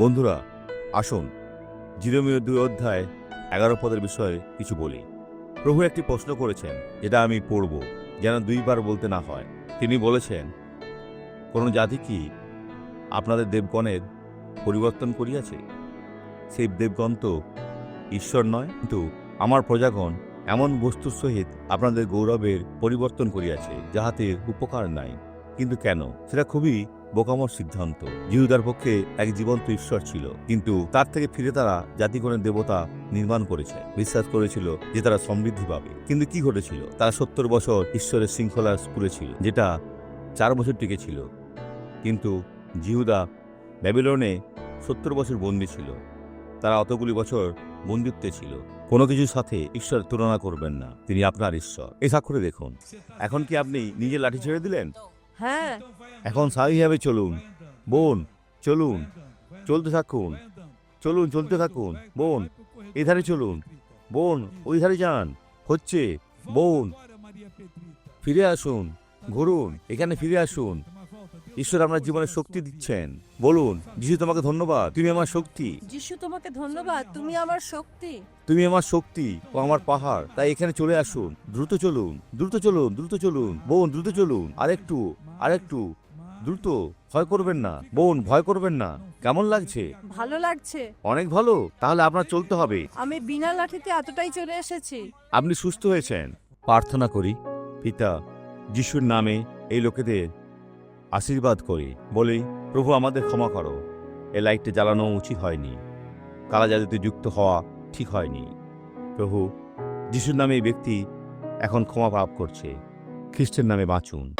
বন্ধুরা, আসুন জিরোমীয় দুই অধ্যায় এগারো পদের বিষয়ে কিছু বলি। প্রভু একটি প্রশ্ন করেছেন, যেটা আমি পড়ব, যেন দুইবার বলতে না হয়। তিনি বলেছেন, কোনো জাতি কি আপনাদের দেবগণের পরিবর্তন করিয়াছে? সেই দেবগণ তো ঈশ্বর নয়, কিন্তু আমার প্রজাগণ এমন বস্তুর সহিত আপনাদের গৌরবের পরিবর্তন করিয়াছে, যাহাতে উপকার নাই। কিন্তু কেন? সেটা খুবই বোকামর সিদ্ধান্ত। জিহুদার পক্ষে এক জীবন্ত ঈশ্বর ছিল, কিন্তু তার থেকে ফিরে তারা জাতিগণের দেবতা নির্মাণ করেছে। বিশ্বাস করেছিল যে তারা সমৃদ্ধি পাবে। কিন্তু কি ঘটেছিল? তারা সত্তর বছর ঈশ্বরের শৃঙ্খলার স্কুলে ছিল, যেটা চার বছর টিকে ছিল। কিন্তু জিহুদা ব্যাবিলনে সত্তর বছর বন্দী ছিল। তারা অতগুলি বছর বন্দিত্বে ছিল। কোনো কিছুর সাথে ঈশ্বর তুলনা করবেন না। তিনি আপনার ঈশ্বর। এই স্বাক্ষরে দেখুন। এখন কি আপনি নিজে লাঠি ছেড়ে দিলেন? হ্যাঁ। এখন স্বাভাবিকভাবে চলুন। বোন চলুন। চলতে থাকুন। চলুন চলতে থাকুন। বোন এই ধারে চলুন। বোন ওই ধারে যান। হচ্ছে। বোন ফিরে আসুন। ঘুরুন এখানে ফিরে আসুন। ঈশ্বর আপনার জীবনে শক্তি দিচ্ছেন। বলুন যিশু তোমাকে ধন্যবাদ। তুমি আমার শক্তি। যিশু তোমাকে ধন্যবাদ। তুমি আমার শক্তি। তুমি আমার শক্তি ও আমার পাহাড়। তাই এখানে চলে আসুন। দ্রুত চলুন। দ্রুত চলুন। দ্রুত চলুন। বোন দ্রুত চলুন। আরেকটু। আরেকটু দ্রুত ভয় করবেন না। বোন ভয় করবেন না। কেমন লাগছে? ভালো লাগছে। অনেক ভালো। তাহলে আপনার চলতে হবে। আমি বিনা লাঠিতে এতটাই চলে এসেছি। আপনি সুস্থ হয়েছেন। প্রার্থনা করি পিতা যিশুর নামে এই লোকেদের আশীর্বাদ করি। বলি প্রভু আমাদের ক্ষমা করো। এই লাইটটা জ্বালানো উচিত হয়নি। কালা জাদুতে যুক্ত হওয়া ঠিক হয়নি। প্রভু যিশুর নামে এই ব্যক্তি এখন ক্ষমা পাপ করছে। খ্রিস্টের নামে বাঁচুন।